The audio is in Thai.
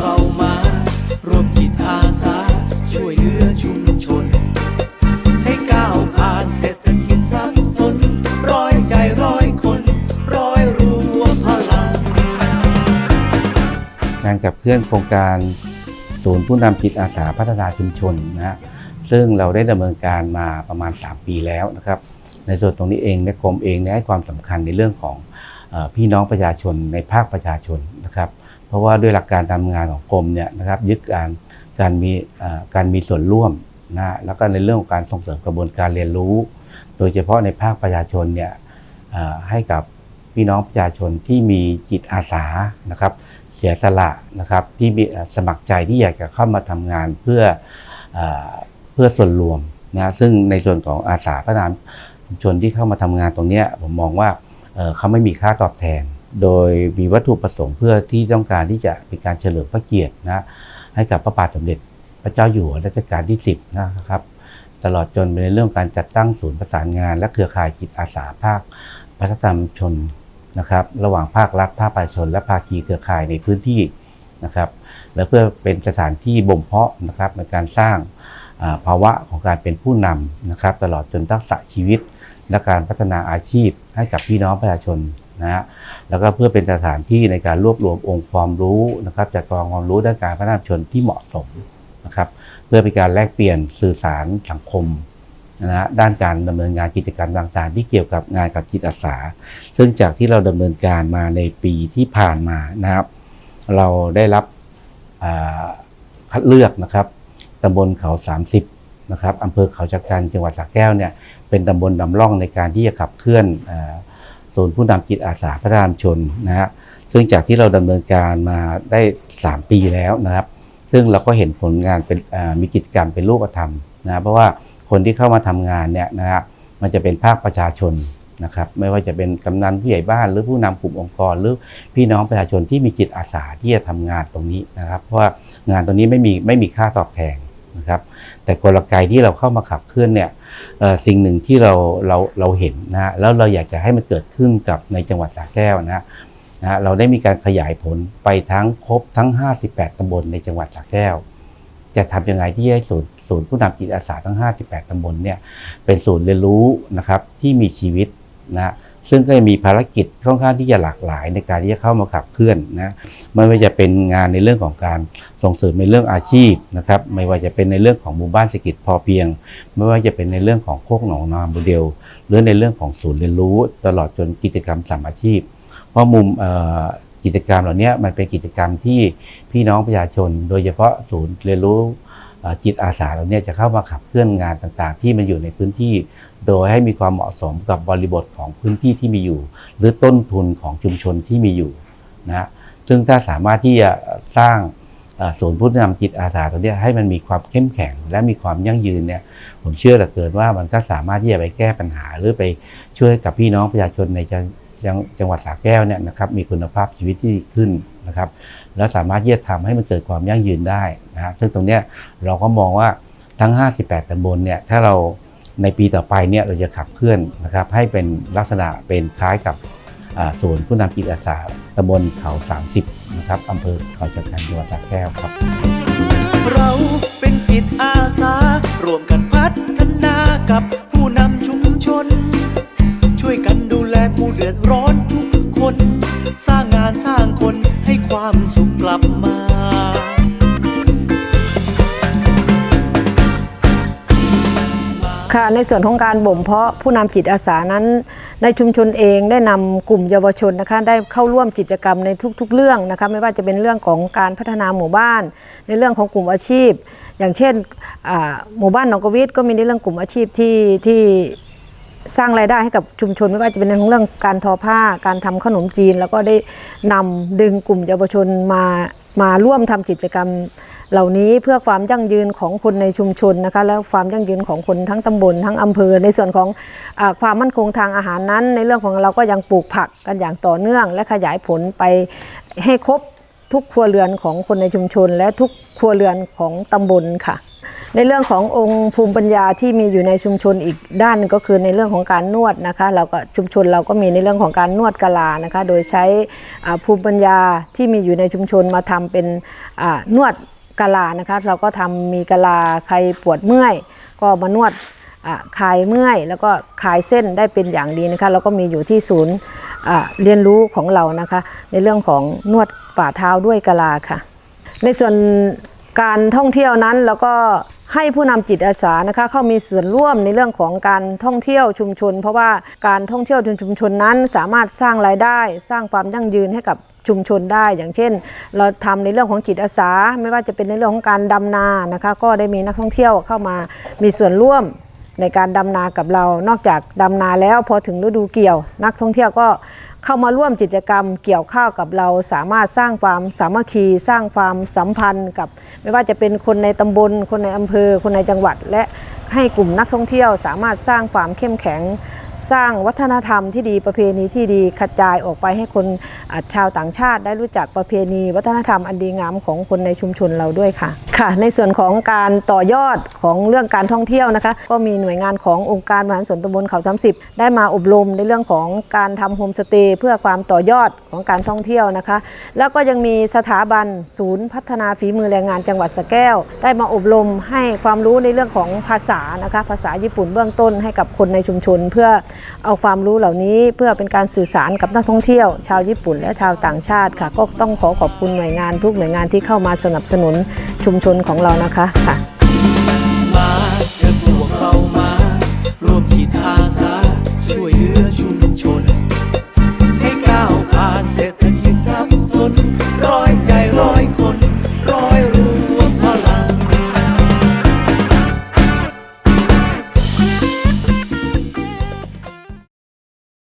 เรามาร่วมจิตอาสาช่วยเหลือชุมชน ให้ก้าวผ่านเศรษฐกิจสับสนร้อยใจร้อยคนร้อยรวมพลัง งานกับเพื่อนโครงการศูนย์ผู้นำจิตอาสาพัฒนาชุมชนนะฮะซึ่งเราได้ดำเนินการมาประมาณ 3 ปีแล้วนะครับ ในส่วนตรงนี้เองในกรมเองเนี่ยให้ความสำคัญในเรื่องของเออพี่น้องประชาชนในภาคประชาชนนะครับ เพราะว่าด้วยหลักการทำงานของกรมเนี่ยนะครับยึดการการมีการมีส่วนร่วมนะแล้วก็ในเรื่องของการส่งเสริมกระบวนการเรียนรู้ โดยเฉพาะในภาคประชาชนเนี่ยให้กับพี่น้องประชาชนที่มีจิตอาสานะครับ เสียสละนะครับที่มีสมัครใจที่อยากจะเข้ามาทำงานเพื่อเอเพื่อส่วนรวมนะซึ่งในส่วนของอาสาพัฒนาชุมชนที่เข้ามาทำงานตรงนี้ผมมองว่าเขาไม่มีค่าตอบแทน โดยมีวัตถุประสงค์เพื่อที่ต้องการที่จะเป็นการเฉลิมพระเกียรตินะให้กับพระบาทสมเด็จพระเจ้าอยู่หัวรัชกาลที่ 10 นะครับ ตลอดจนในเรื่องการจัดตั้งศูนย์ประสานงาน และเครือข่ายจิตอาสาภาคพัฒนาชุมชนนะครับ ระหว่างภาครัฐภาคประชาชน และภาคีเครือข่ายในพื้นที่นะครับ และเพื่อเป็นสถานที่บ่มเพาะนะครับในการสร้างภาวะของการเป็นผู้นำนะครับ ตลอดจนทักษะชีวิต และการพัฒนาอาชีพให้กับพี่น้องประชาชน นะฮะแล้วก็เพื่อเป็นสถานที่ในการรวบรวมองค์ความรู้นะครับจากกองความรู้ด้านการพัฒนาชนที่เหมาะสมนะครับเพื่อเป็นการแลกเปลี่ยนสื่อสารสังคมนะฮะด้านการดำเนินงานกิจกรรมต่างๆ ที่เกี่ยวกับงานกับจิตอาสา ซึ่งจากที่เราดำเนินการมาในปีที่ผ่านมานะครับ เราได้รับคัดเลือกนะครับตำบลเขา 30นะครับอำเภอเขาจักรันจังหวัดสระแก้วเนี่ยเป็นตำบลนำร่องในการที่จะขับเคลื่อน ศูนย์ผู้นำจิตอาสาพัฒนาชุมชนนะฮะซึ่งจากที่เราดำเนินการมาได้ 3 ปีแล้วนะครับ ซึ่งเราก็เห็นผลงานเป็นมีกิจกรรมเป็นรูปธรรมนะเพราะว่าคนที่เข้ามาทำงานเนี่ยนะฮะมันจะเป็นภาคประชาชนนะครับไม่ว่าจะเป็นกำนันผู้ใหญ่บ้าน หรือผู้นำกลุ่มองค์กร หรือพี่น้องประชาชนที่มีจิตอาสาที่จะทำงานตรงนี้นะครับ เพราะว่างานตรงนี้ไม่มีไม่มีค่าตอบแทน นะครับแต่กลไกที่เราเข้ามาขับเคลื่อนเนี่ยสิ่งหนึ่งที่เราเราเราเห็นนะแล้วเราอยากจะให้มันเกิดขึ้นกับในจังหวัดสระแก้วนะฮะนะฮะเราได้มีการขยายผลไปทั้งครบทั้ง 58 ตำบลในจังหวัดสระแก้ว จะทำยังไงที่ให้ศูนย์ศูนย์ผู้นำจิตอาสาทั้ง 58 ตำบลเนี่ยเป็นศูนย์เรียนรู้นะครับที่มีชีวิตนะ ซึ่งก็จะมีภารกิจค่อนข้างที่จะหลากหลายในการที่จะเข้ามาขับเคลื่อนนะไม่ว่าจะเป็นงานในเรื่องของการส่งเสริมในเรื่องอาชีพนะครับไม่ว่าจะเป็นในเรื่องของหมู่บ้านเศรษฐกิจพอเพียง ไม่ว่าจะเป็นในเรื่องของโคกหนองนาโมเดลหรือในเรื่องของศูนย์เรียนรู้ ตลอดจนกิจกรรมสามอาชีพ เพราะมุมกิจกรรมเหล่านี้มันเป็นกิจกรรมที่พี่น้องประชาชน โดยเฉพาะศูนย์เรียนรู้ จิตอาสาเหล่านี้จะเข้ามาขับเคลื่อนงานต่างๆ ที่มันอยู่ในพื้นที่ โดยให้มีความเหมาะสมกับบริบทของพื้นที่ที่มีอยู่ หรือต้นทุนของชุมชนที่มีอยู่นะฮะซึ่งถ้าสามารถที่จะสร้างเอ่อศูนย์ผู้นำจิตอาสาตรงนี้ให้มันมีความเข้มแข็ง และมีความยั่งยืนเนี่ยผมเชื่อเหลือเกินว่ามันก็สามารถที่จะไปแก้ปัญหาหรือไปช่วยกับพี่น้องประชาชนใน จังจังหวัดสระแก้วเนี่ยนะครับมีคุณภาพชีวิตที่ดีขึ้นนะครับแล้วสามารถที่จะทำให้มันเกิดความยั่งยืนได้นะฮะซึ่งตรงเนี้ยเราก็มองว่าทั้ง 58ตำบลเนี่ยถ้าเราในปีต่อไปเนี่ยเราจะขับเคลื่อนนะครับให้เป็นลักษณะเป็นคล้ายกับศูนย์ผู้นำจิตอาสาตำบลเขา 30นะครับอำเภอเขาจักรันจังหวัดสระแก้วครับ เราเป็นจิตอาสาร่วมกันพัฒนากับ อดร้อนทุกคน สร้างงานสร้างคนให้ความสุขกลับมาค่ะในส่วนของการบ่มเพาะผู้นำจิตอาสานั้น ในชุมชนเองได้นำกลุ่มเยาวชนนะคะได้เข้าร่วมกิจกรรมในทุก ๆ เรื่องนะคะไม่ว่าจะเป็นเรื่องของการพัฒนาหมู่บ้าน ในเรื่องของกลุ่มอาชีพ อย่างเช่นหมู่บ้านหนองกวิทก็มีในเรื่องกลุ่มอาชีพที่ที่ สร้างรายได้ให้กับชุมชนไม่ว่าจะเป็นเรื่องของเรื่องการทอผ้าการทำขนมจีน แล้วก็ได้นำดึงกลุ่มเยาวชนมามาร่วมทำกิจกรรมเหล่านี้เพื่อความยั่งยืนของคนในชุมชนนะคะและความยั่งยืนของคนทั้งตำบลทั้งอำเภอ ในส่วนของอความมั่นคงทางอาหารนั้น ในเรื่องของเราก็ยังปลูกผักกันอย่างต่อเนื่อง และขยายผลไปให้ครบทุกครัวเรือนของคนในชุมชน และทุกครัวเรือนของตำบลค่ะ ในเรื่องขององค์ภูมิปัญญาที่มีอยู่ในชุมชนอีกด้านก็คือในเรื่องของการนวดนะคะ เราก็ชุมชนเราก็มีในเรื่องของการนวดกะลานะคะ โดยใช้อภูมิปัญญาที่มีอยู่ในชุมชนมาทำเป็นนวดกะลานะคะ เราก็ทำมีกะลาใครปวดเมื่อย ก็มานวดคลายเมื่อย แล้วก็คลายเส้นได้เป็นอย่างดีนะคะเราก็มีอยู่ที่ศูนย์เรียนรู้ของเรานะคะ ในเรื่องของนวดฝ่าเท้าด้วยกะลาค่ะ ในส่วนการท่องเที่ยวนั้นเราก็ ให้ผู้นำจิตอาสานะคะเข้ามีส่วนร่วมในเรื่องของการท่องเที่ยวชุมชน เพราะว่าการท่องเที่ยวชุมชนนั้นสามารถสร้างรายได้ สร้างความยั่งยืนให้กับชุมชนได้ อย่างเช่น เราทำในเรื่องของจิตอาสา ไม่ว่าจะเป็นในเรื่องของการดำนานะคะก็ได้มีนักท่องเที่ยวเข้ามามีส่วนร่วม ในการดำนากับเรา นอกจากดำนาแล้วพอถึงฤดูเกี่ยว นักท่องเที่ยวก็เข้ามาร่วมกิจกรรมเกี่ยวข้าวกับเรา สามารถสร้างความสามัคคี สร้างความสัมพันธ์กับ ไม่ว่าจะเป็นคนในตำบล คนในอำเภอ คนในจังหวัด และให้กลุ่มนักท่องเที่ยวสามารถสร้างความเข้มแข็ง สร้างวัฒนธรรมที่ดีประเพณีที่ดีกระจายออกไปให้คนชาวต่างชาติได้รู้จักประเพณีวัฒนธรรมอันดีงามของคนในชุมชนเราด้วยค่ะ ค่ะ ในส่วนของการต่อยอดของเรื่องการท่องเที่ยวนะคะ ก็มีหน่วยงานขององค์การบริหารส่วนตำบลเขา30ได้มาอบรมในเรื่องของการทำโฮมสเตย์เพื่อความต่อยอดของการท่องเที่ยวนะคะ แล้วก็ยังมีสถาบันศูนย์พัฒนาฝีมือแรงงานจังหวัดสะแก้ว ได้มาอบรมให้ความรู้ในเรื่องของภาษานะคะภาษาญี่ปุ่นเบื้องต้นให้กับคนในชุมชน เพื่อเอาความรู้เหล่านี้เพื่อเป็นการสื่อสารกับนักท่องเที่ยว ชาวญี่ปุ่นและชาวต่างชาติค่ะ ก็ต้องขอขอบคุณหน่วยงานทุกหน่วยงานที่เข้ามาสนับสนุนชุมชนของเรานะคะค่ะ